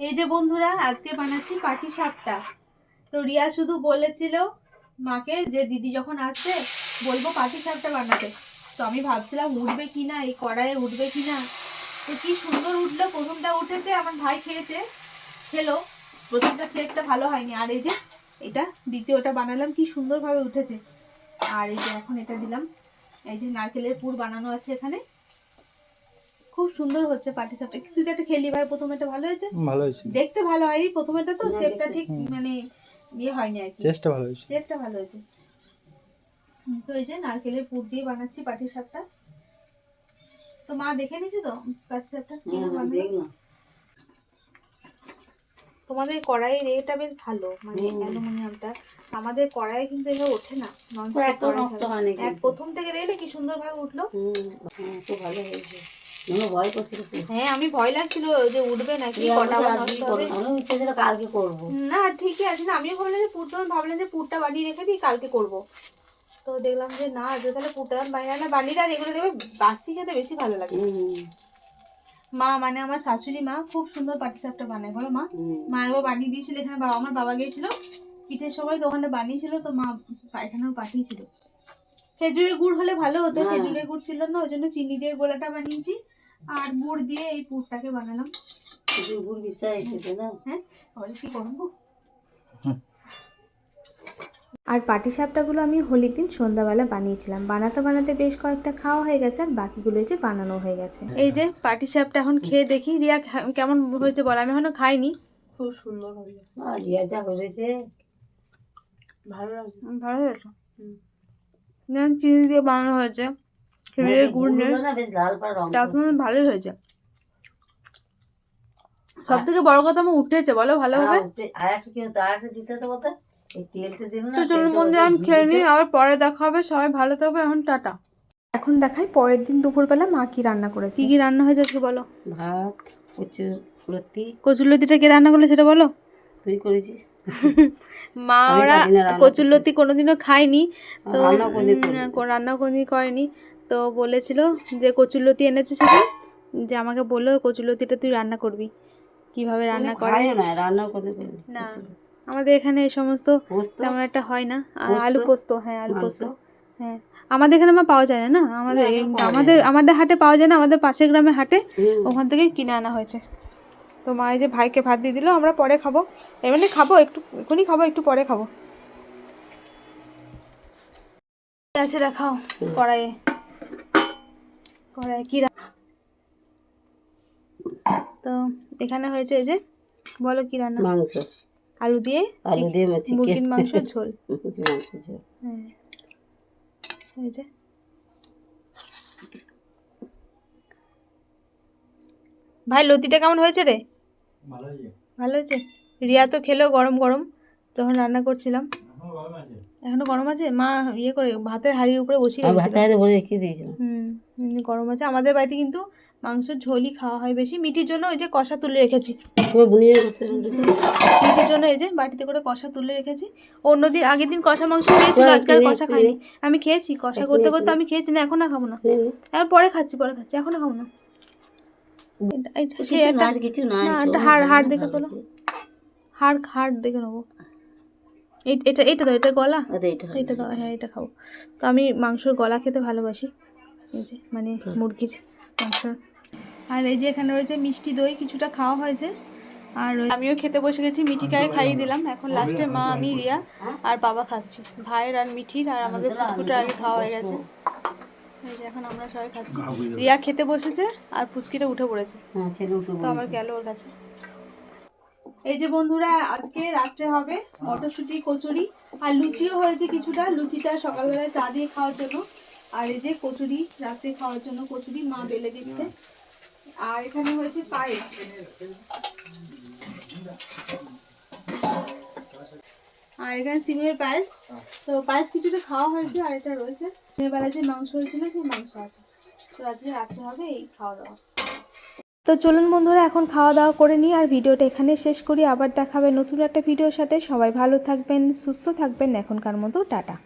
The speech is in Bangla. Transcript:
এই যে বন্ধুরা, আজকে বানাচ্ছি পাটি সাপটা। তো রিয়া শুধু বলেছিল মাকে যে দিদি যখন আসবে, বলব পাটি সাপটা বানাতে। তো আমি ভাবছিলাম, উঠবে কি না? এই কড়াইয়ে উঠবে কি না? তো কি সুন্দর উঠল, প্রথমটা উঠেছে, আমার ভাই খেয়েছে। খেলো, প্রথমটা সেটটা ভালো হয়নি। আর এই যে, এটা দ্বিতীয়টা বানালাম, কি সুন্দরভাবে উঠেছে। আর এই যে, এখন এটা দিলাম। এই যে, নারকেলের পুর বানানো আছে এখানে। খুব সুন্দর হচ্ছে পাটি সাপটা তুই তো একটা খেলি ভাই প্রথম এটা ভালো হয়েছে। ভালো হয়েছে। দেখতে ভালো হয়নি প্রথমেটা তো না, শেপটা ঠিক মানে ইয়ে হয়নি আর কি। টেস্টটা ভালো হয়েছে। টেস্টটা ভালো হয়েছে। তো এই যে নারকেলের পুর দিয়ে বানাচ্ছি পাটি সাপটা তো মা দেখে নিছো তো পাটি সাপটা কীরকম বানালো? দেখলাম তোমাদের কড়াইয়ের এটা বেশ ভালো মানে অ্যালুমিনিয়ামটা। আমাদের কড়াইয়ে কিন্তু এভাবে ওঠে না। তো এত নষ্ট এক কিন্তু। প্রথম থেকে রেলে কি সুন্দরভাবে উঠল। হুম, হ্যাঁ, ভালো হয়েছে। ভয় করছিল হ্যাঁ আমি ভয় লাগছিল যে উঠবে নাকি কটা আমরা আবার আজকেই নষ্ট হবে। আমি ইচ্ছে ছিল কালকে করব। না ঠিকই আছে না আমিও ভাবলাম যে পুরটা ভাবলাম যে পুরটা বানিয়ে রেখে দিই কালকে করব। তো দেখলাম যে না যে তাহলে পুরটা বানিয়ে না বানিয়ে আর এগুলো দেবে বাসি খেতে বেশি ভালো লাগে। মা মানে আমার শাশুড়ি মা খুব সুন্দর পাটিসাপটা বানায় বলো মা? মা একবার বানিয়ে দিয়েছিল এখানে বাবা আমার বাবা গিয়েছিল পিঠের সময় দোকানটা বানিয়েছিল তো মা এখানেও পাঠিয়েছিল। খেজুরের গুড় হলে ভালো হতো। খেজুরের গুড় ছিল না ওই জন্য চিনি দিয়ে গোলাটা বানিয়েছি। আর গুড় দিয়ে এই পুরটাকে বানালাম। শুধু গুড় মিশাই খেতে না? হ্যাঁ তাহলে কি করব? আর পাটিসাপটাগুলো আমি হোলির দিন সন্ধ্যাবেলা বানিয়েছিলাম। বানাতে বানাতে বেশ কয়েকটা খাওয়া হয়ে গেছে আর বাকিগুলো যে বানানো হয়ে গেছে। এই যে পাটি সাপটা এখন খেয়ে দেখি। রিয়া কেমন হয়েছে বল? আমি এখনও খাইনি। খুব সুন্দর হয়েছে। রিয়া যা করেছে। ভালো ভালো হয়েছে? চিনি দিয়ে বানানো হয়েছে। খেজুরের গুড় নেই গুড়গুলো না বেশ লাল পাড় রং তার সঙ্গে ভালোই হয়েছে। সব থেকে বড় কথা আমার উঠেছে বলো তেলটা দিল না তো চলুন বন্ধু আমি খেয়ে নিই আবার পরে দেখা হবে। সবাই ভালো থাকবে এখন টাটা। এখন দেখাই পরের দিন দুপুরবেলা মা কি রান্না করেছে। কি কি রান্না হয়েছে আজকে বলো? ভাত কচুরলতিটা কে রান্না করল সেটা বলো? তুই করেছিস? মা ওরা কচুরলতি কোনোদিনও খায়নি তো রান্না কোনদিন করিনি। তো বলেছিল যে কচুরলতি এনেছে সেটা যে আমাকে বলল কচুরলতিটা তুই রান্না করবি। কীভাবে রান্না করে না রান্না করতে না। আমাদের এখানে এই সমস্ত তেমন একটা হয় না। আলু পোস্ত হ্যাঁ আলু পোস্ত হ্যাঁ। আমাদের এখানে আমার পাওয়া যায় না না? আমাদের আমাদের আমাদের হাটে পাওয়া যায় না আমাদের পাশের গ্রামে হাটে ওখান থেকে কিনে আনা হয়েছে। তো মা এই যে ভাইকে ভাত দিয়ে দিল আমরা পরে খাব। এমনি খাব একটু এখনই খাব একটু পরে খাব। আছে দেখাও কড়াইয়ে। কড়াইয়ে কি তো এখানে হয়েছে এই যে বলো কি রান্না? মাংস। আলু দিয়ে আলু দিয়ে মুরগির মাংসের ঝোল। মাংস ঝোল। হ্যাঁ। এই যে। ভাই লতিটা কেমন হয়েছে রে? ভালো হয়েছে। ভালো হয়েছে? রিয়া তো খেলো গরম গরম যখন রান্না করছিলাম। এখনও গরম আছে? মা ইয়ে করে ভাতের হাঁড়ির উপরে বসিয়ে আমি রেখেছিল। ভাতে রেখে দিয়েছিলাম। হুম গরম আছে। আমাদের বাড়িতে কিন্তু মাংস ঝোলই খাওয়া হয় বেশি। মিটির জন্য ওই যে কষা তুলে রেখেছি। মিটির জন্য এই যে বাটিতে করে কষা তুলে রেখেছি। অন্যদিন আগের দিন কষা মাংস খেয়েছিল না, আজকে আর কিনে- কষা খাইনি। আমি খেয়েছি কষা করতে করতে আমি খেয়েছি না এখন আর খাব না। এখন পরে খাচ্ছি পরে খাচ্ছি এখনও খাব না। সে একটা হাড়- হাড় দেখে তোলো। হাড় হাড় দেখে নেব। এটা এটা দাও এটা গলা? আরে এটা। দাও হ্যাঁ এটা খাব। তো আমি মাংসর গলা খেতে ভালোবাসি। এই যে মানে মুরগির মাংস। আর এই যে এখানে রয়েছে মিষ্টি দই কিছুটা খাওয়া হয়েছে। আর আমিও খেতে বসে গেছি মিঠিকে খাইয়ে দিলাম। এখন লাস্টে মা আমি রিয়া আর বাবা খাচ্ছি। ভাইয়ের আর মিঠির আর আমাদের পুচকুটা আগে খাওয়া হয়ে গেছে। এই যে এখন আমরা সবাই খাচ্ছি। রিয়া খেতে বসেছে আর পুচকিটা উঠে পড়েছে। হ্যাঁ তো আমার গেল ওর কাছে। এই যে বন্ধুরা, আজকে রাত্রে হবে মটরশুঁটি, কচুরি, আর লুচিও হয়েছে কিছুটা। লুচিটা সকালবেলায় চা দিয়ে খাওয়ার জন্য। আর এই যে কচুরি, রাত্রে খাওয়ার জন্য কচুরি মা বেলে দিচ্ছে। আর এখানে হয়েছে পায়েস। আর এখানে সিমের পায়েস। তো পায়েস কিছুটা খাওয়া হয়েছে, আর এটা রয়েছে। দিনের বেলা যে মাংস হয়েছিল, সেই মাংস আছে। তো আজকে রাত্রে হবে এই খাওয়া দাওয়া। তো চলুন বন্ধুরা, এখন খাওয়া দাওয়া করে নিই আর ভিডিওটা এখানে শেষ করি। আবার দেখাবে নতুন একটা ভিডিওর সাথে। সবাই ভালো থাকবেন, সুস্থ থাকবেন। এখনকার মতো টাটা।